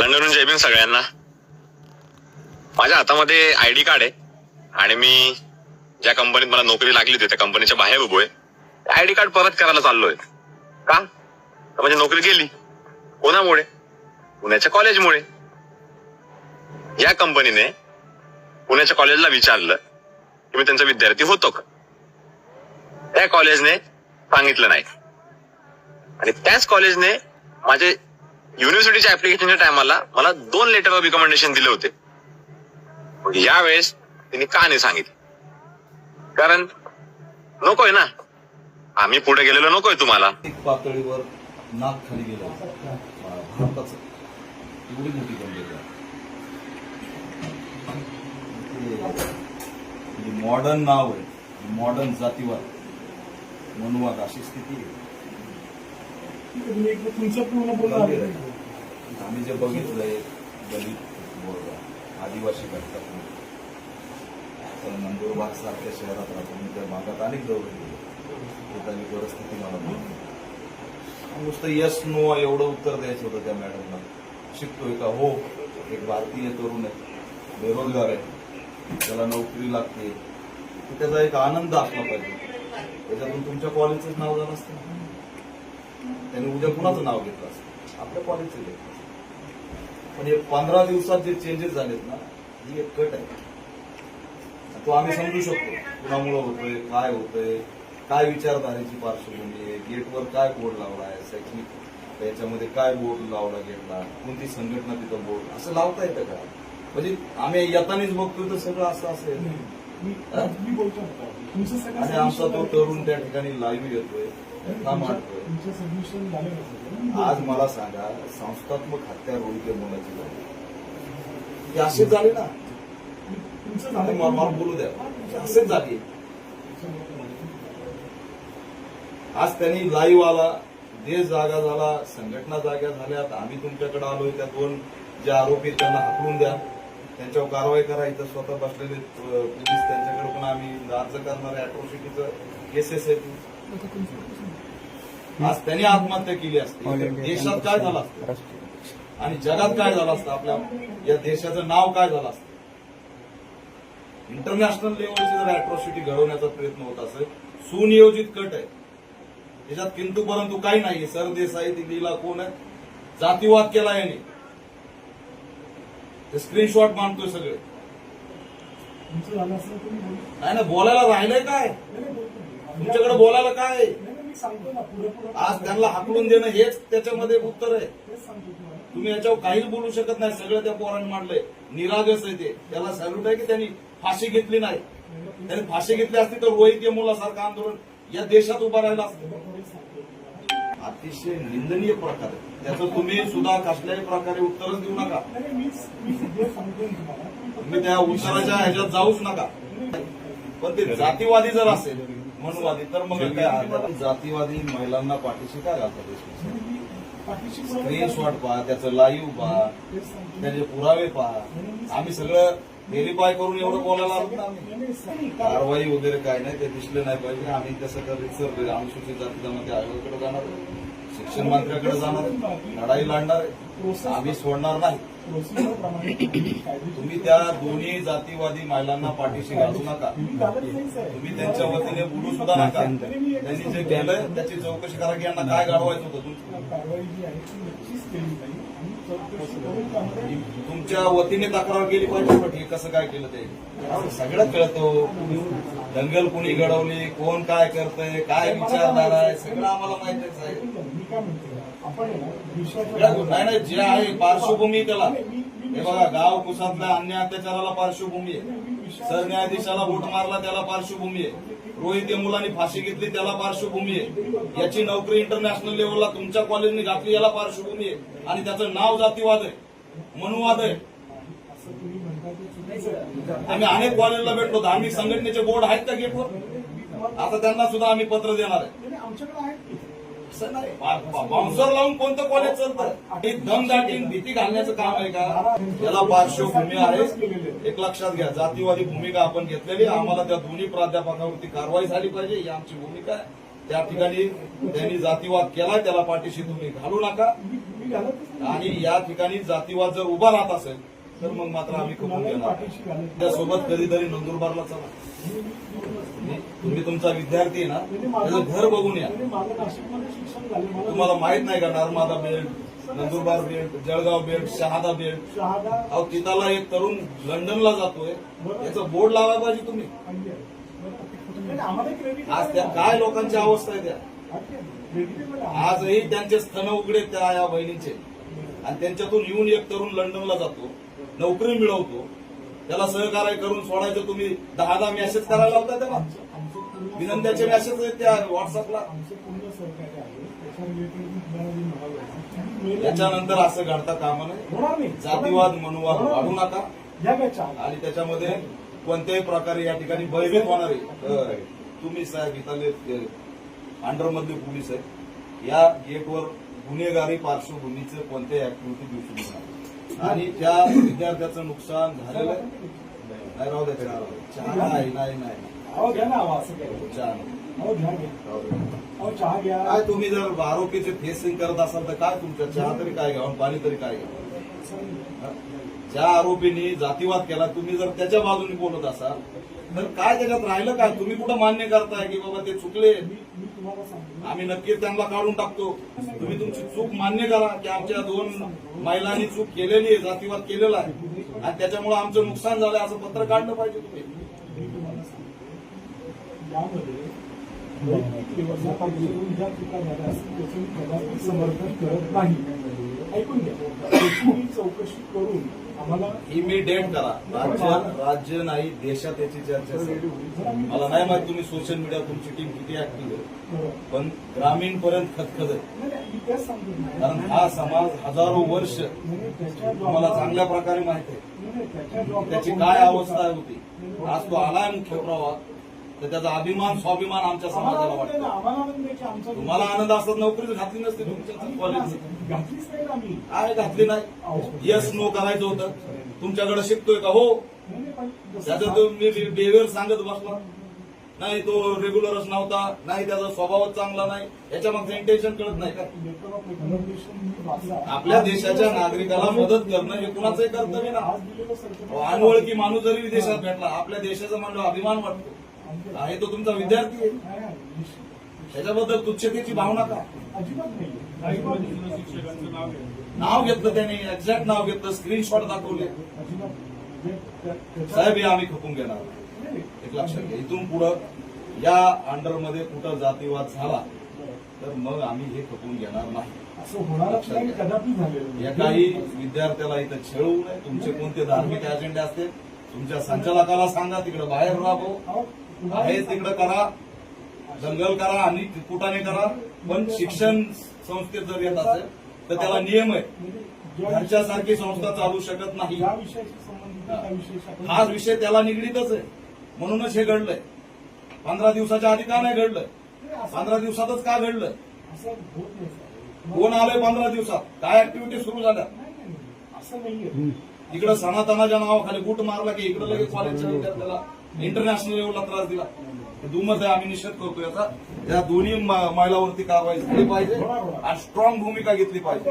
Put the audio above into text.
लंडनहून जय सगळ्यांना. माझ्या हातामध्ये आय डी कार्ड आहे आणि मी ज्या कंपनीत मला नोकरी लागली होती त्या कंपनीच्या बाहेर उभो आहे. आय डी कार्ड परत करायला चाललोय. का? तर म्हणजे नोकरी गेली. कोणामुळे? पुण्याच्या कॉलेजमुळे. या कंपनीने पुण्याच्या कॉलेजला विचारलं की मी त्यांचा विद्यार्थी होतो का? त्या कॉलेजने सांगितलं नाही. आणि त्याच कॉलेजने माझे युनिव्हर्सिटीच्या ऍप्लिकेशनच्या टायमाला मला दोन लेटर ऑफ रिकमेंडेशन दिले होते. मग यावेळेस त्यांनी का नाही सांगितलं? कारण नकोय ना. आम्ही पुढे गेलेलो नकोय तुम्हाला. पातळीवर नाक खाली गेलं भारताचं एवढी मोठी मॉडर्न नाव आहे. मॉडर्न जातीवाद. मनुवाद अशी स्थिती आहे. तुमचं पूर्ण बोलणं गंभीर आहे. आहे. आम्ही जे बघितलंय दलित वर्ग आदिवासी घटकातून तर नंदुरबार सारख्या शहरात राहतो मी त्या भागात अनेक दौरे त्याची परिस्थिती मला माहिती नुसतं यस नो एवढं उत्तर द्यायचं होतं त्या मॅडमला शिकतोय का? हो. एक भारतीय तरुण आहे. बेरोजगार आहे. त्याला नोकरी लागते. तर त्याचा एक आनंद असला पाहिजे. त्याच्यातून तुमच्या कॉलेजचंच नाव झालं असतं. त्यांनी उद्या कुणाचं नाव घेतलं असतं? आपल्या कॉलेजचं घेतलं. पण हे पंधरा दिवसात जे चेंजेस झालेत ना ही एक कट आहे. तो आम्ही समजू शकतो कुणामुळं होतोय काय होतंय काय विचारधारेची पार्श्वभूमी आहे गेटवर काय बोर्ड लावला आहे शैक्षणिक याच्यामध्ये काय बोर्ड लावला गेटला कोणती संघटना तिथं बोर्ड असं लावता येतं का? म्हणजे आम्ही येतानीच बघतोय तर सगळं असं असेल. आणि आमचा तो तरुण त्या ठिकाणी लाईव्ह येतोय? आज मला सांगा संस्थात्मक हत्या रोहित मुलाची झाली हे असेच झाले ना. तुमचं मला बोलू द्या. असेच झाले. आज त्यांनी लाईव्ह आला देश जागा झाला संघटना जाग्या झाल्यात. आम्ही तुमच्याकडे आलोय त्या दोन जे आरोपी त्यांना हाकलून द्या. त्यांच्यावर कारवाई करा इथं स्वतः बसलेले पोलीस त्यांच्याकडे पण आम्ही अर्ज करणारे अॅट्रॉसिटीचं केसेस आहेत आज त्यांनी आत्महत्या केली असते. देशात काय झालं असतं? आणि जगात काय झालं असतं? आपल्या या देशाचं नाव काय झालं असतं? इंटरनॅशनल लेवलची जर अॅट्रॉसिटी घडवण्याचा प्रयत्न होत असेल सुनियोजित कट आहे. त्याच्यात किंतु परंतु काही नाही सरदेसाई दिल्लीला कोण आहे? जातीवाद केला यांनी. ते स्क्रीनशॉट मानतोय सगळे. नाही ना बोलायला राहिलंय काय. तुमच्याकडे बोलायला काय आज त्यांना हाकलून देणं हेच त्याच्यामध्ये उत्तर आहे तुम्ही याच्यावर काहीच बोलू शकत नाही सगळं त्या पोरांनी मांडलंय निरागस आहे ते त्याला सॅल्यूट आहे की त्यांनी फाशी घेतली नाही त्यांनी फाशी घेतली असती तर रोहित मुलासारखं आंदोलन या देशात उभं राहिलं असतं. अतिशय निंदनीय प्रकार आहे त्याचं तुम्ही सुद्धा कसल्याही प्रकारे उत्तरच देऊ नका तुम्ही त्या उत्तराच्या ह्याच्यात जाऊच नका पण ते जातीवादी जर असेल मनुवादी तर मग काय? जातीवादी महिलांना पाठीशी काय घालतात स्क्रीनशॉट पहा त्याचं लाईव्ह पहा. त्याचे पुरावे पहा आम्ही सगळं व्हेरीफाय करून एवढं बोलायला कारवाई वगैरे काय नाही ते दिसले नाही पाहिजे. आम्ही तसं तर अनुसूचित जाती जमाती आयोगाकडे जाणार शिक्षण मंत्र्याकडे जाणार लढाई लढणार आम्ही सोडणार नाही. तुम्ही त्या दोन्ही जातीवादी महिलांना पाठीशी घालू नका. तुम्ही तुम्ही त्यांच्या वतीने बोलू सुद्धा नका. त्यांनी जे केलंय त्याची चौकशी करा की यांना काय गाडवायचं होतं तुमच्या वतीने तक्रार केली पाहिजे हे कसं काय केलं ते? सगळं कळतं. दंगल कुणी घडवली कोण काय करतंय काय विचारधारा आहे सगळं आम्हाला माहितीच आहे. नाही नाही जे आहे पार्श्वभूमी त्याला. हे बघा गाव कुसातल्या अन्य अत्याचाराला पार्श्वभूमी आहे. सरन्यायाधीशाला बोट मारला त्याला पार्श्वभूमी आहे. रोहित या मुलांनी फाशी घेतली त्याला पार्श्वभूमी आहे. याची नोकरी इंटरनॅशनल लेवलला तुमच्या कॉलेजने घातली याला पार्श्वभूमी आहे. आणि त्याचं नाव जातीवाद आहे मनुवाद आहे. आहे. आम्ही अनेक कॉलेजला भेटलो धार्मिक संघटनेचे बोर्ड आहेत त्या गेटवर आता त्यांना सुद्धा आम्ही पत्र देणार आहे. बाउन्सर लावून कोणतं कॉलेज चालतं हे दमदाटी भीती घालण्याचं काम आहे का? याला पार्श्वभूमी आहे. एक लक्षात घ्या जातीवादी भूमिका आपण घेतलेली आम्हाला त्या दोन्ही प्राध्यापकावरती कारवाई झाली पाहिजे. ही आमची भूमिका आहे. त्या ठिकाणी त्यांनी जातीवाद केला त्याला पाठीशी तुम्ही घालू नका. आणि या ठिकाणी जातीवाद जर उभा राहत असेल तर मग मात्र आम्ही खपून घेणार. त्यासोबत कधीतरी नंदुरबारला चला. तुम्ही तुमचा विद्यार्थी आहे ना त्याचं घर बघून या. तुम्हाला माहीत नाही का Narmada belt Nandurbar belt Jalgaon belt Shahada belt अहो तिथाला एक तरुण लंडनला जातोय. याचं बोर्ड लावायला पाहिजे तुम्ही. आज त्या काय लोकांची अवस्था आहे त्या? आजही त्यांचे स्तन उघडे त्या या बहिणींचे. आणि त्यांच्यातून येऊन एक तरुण लंडनला जातो. नोकरी मिळवतो. त्याला सहकार्य करून सोडायचं तुम्ही दहा दहा मेसेज करायला लावता त्याला? विनंत्याचे मेसेज आहेत त्या व्हॉट्सअपला आमचं पूर्ण सहकार्य आहे. त्याच्या रिलेटेड मी तुम्हाला जे म्हणालो याच्यानंतर असं घडता कामा नये नाही. जातीवाद मनोवाद वाढू. नका. आणि त्याच्यामध्ये कोणत्याही प्रकारे या ठिकाणी भयभीत होणारे तुम्ही साहेब इथले अंडरमधले पोलीस आहेत. या गेटवर गुन्हेगारी पार्श्वभूमीचे कोणत्याही ऍक्टिव्हिटी नका आणि त्या विद्यार्थ्याचं नुकसान झालेलं आहे. नाही राहू द्या चहा राहू द्या. चहा नाही नाही नाही. अहो घ्या ना अहो, असं काय? चहा नाही. अहो घ्या घ्या. राहू द्या. अहो चहा घ्या. काय तुम्ही जर आरोपीचे फेसिंग करत असाल तर काय तुमच्या चहा तरी काय घ्यावं पाणी तरी काय घ्यावं हा? ज्या आरोपींनी जातीवाद केला तुम्ही जर त्याच्या बाजूने बोलत असाल तर काय त्याच्यात राहिलं काय? तुम्ही कुठं मान्य करताय की बाबा ते चुकले? मी आम्ही नक्कीच त्यांना काढून टाकतो. तुम्ही तुमची चूक मान्य करा की आमच्या दोन महिलांनी चूक केलेली आहे जातीवाद केलेला आहे. आणि त्याच्यामुळे आमचं नुकसान झालं असं पत्र काढलं पाहिजे तुम्ही. ज्या चुका झाल्या असतील त्याचं समर्थन करत नाही. ऐकून घ्या. चौकशी करून आम्हाला ही मी करा. राज्यात राज्य नाही देशात याची चर्चा मला नाही माहीत तुम्ही सोशल मीडिया तुमची टीम किती ऍक्टिव्ह आहे. पण ग्रामीण पर्यंत खतखत आहे. कारण हा समाज हजारो वर्ष तुम्हाला चांगल्या प्रकारे माहिती आहे. त्याची काय अवस्था होती? आज तो आलाय मुख्य प्रवाह. तर त्याचा अभिमान स्वाभिमान आमच्या समाजाला वाटतो. तुम्हाला आनंद असत नोकरीच घातली नसती तुमच्या काय घातली नाही? यस नो करायचं होतं. तुमच्याकडे शिकतोय का? हो. त्याचं तुम्ही बिहेवियर सांगत बसला. नाही तो रेग्युलरच नव्हता. नाही त्याचा स्वभावच चांगला नाही. याच्या मागचं इंटेन्शन कळत नाही का? मी. आपल्या देशाच्या नागरिकाला मदत करणं हे कुणाचंही कर्तव्य ना अनोळखी माणूस जरी विदेशात भेटला आपल्या देशाचा म्हणलं अभिमान वाटतो. आहे तो तुमचा विद्यार्थी आहे. त्याच्याबद्दल तुच्छतेची भावना का अजिबात नाही अजिबात नाही. शिक्षकांचं नाव आहे. नाव घेतलं त्याने एक्झॅक्ट नाव घेतलं स्क्रीनशॉट दाखवले साहेब हे आम्ही खपून घेणार. एक लक्षात घ्या इथून पुढं या अंडरमध्ये कुठं जातीवाद झाला तर मग आम्ही हे खपून घेणार नाही असं झालेलं नाही. एकाही विद्यार्थ्याला इथं छेळवू नये तुमचे कोणते धार्मिक अजेंडे असतील तुमच्या संचालकाला सांगा तिकडे बाहेर राबो आहे तिकडे करा. दंगल करा आणि कुटाने करा. पण शिक्षण संस्थेत जर येत असेल तर त्याला नियम आहे. घरच्यासारखी संस्था चालू शकत नाही. हा. विषय त्याला निगडीतच आहे. म्हणूनच हे घडलंय. पंधरा दिवसाच्या आधी का नाही घडलं नाही, पंधरा दिवसातच का घडलं असं होत नाही साहेब. कोण आलंय पंधरा दिवसात? काय ऍक्टिव्हिटी सुरू झाल्या? नाही, नाही, नाही. असं नाहीये. इकडं सनातनाच्या नावाखाली बूट मारला की इकडे लगेच कॉलेजच्या विद्यार्थ्याला इंटरनॅशनल लेवलला त्रास दिला. दुमत आहे आम्ही निषेध करतो याचा. या दोन्ही महिलावरती कारवाई झाली पाहिजे आणि स्ट्रॉंग भूमिका घेतली पाहिजे.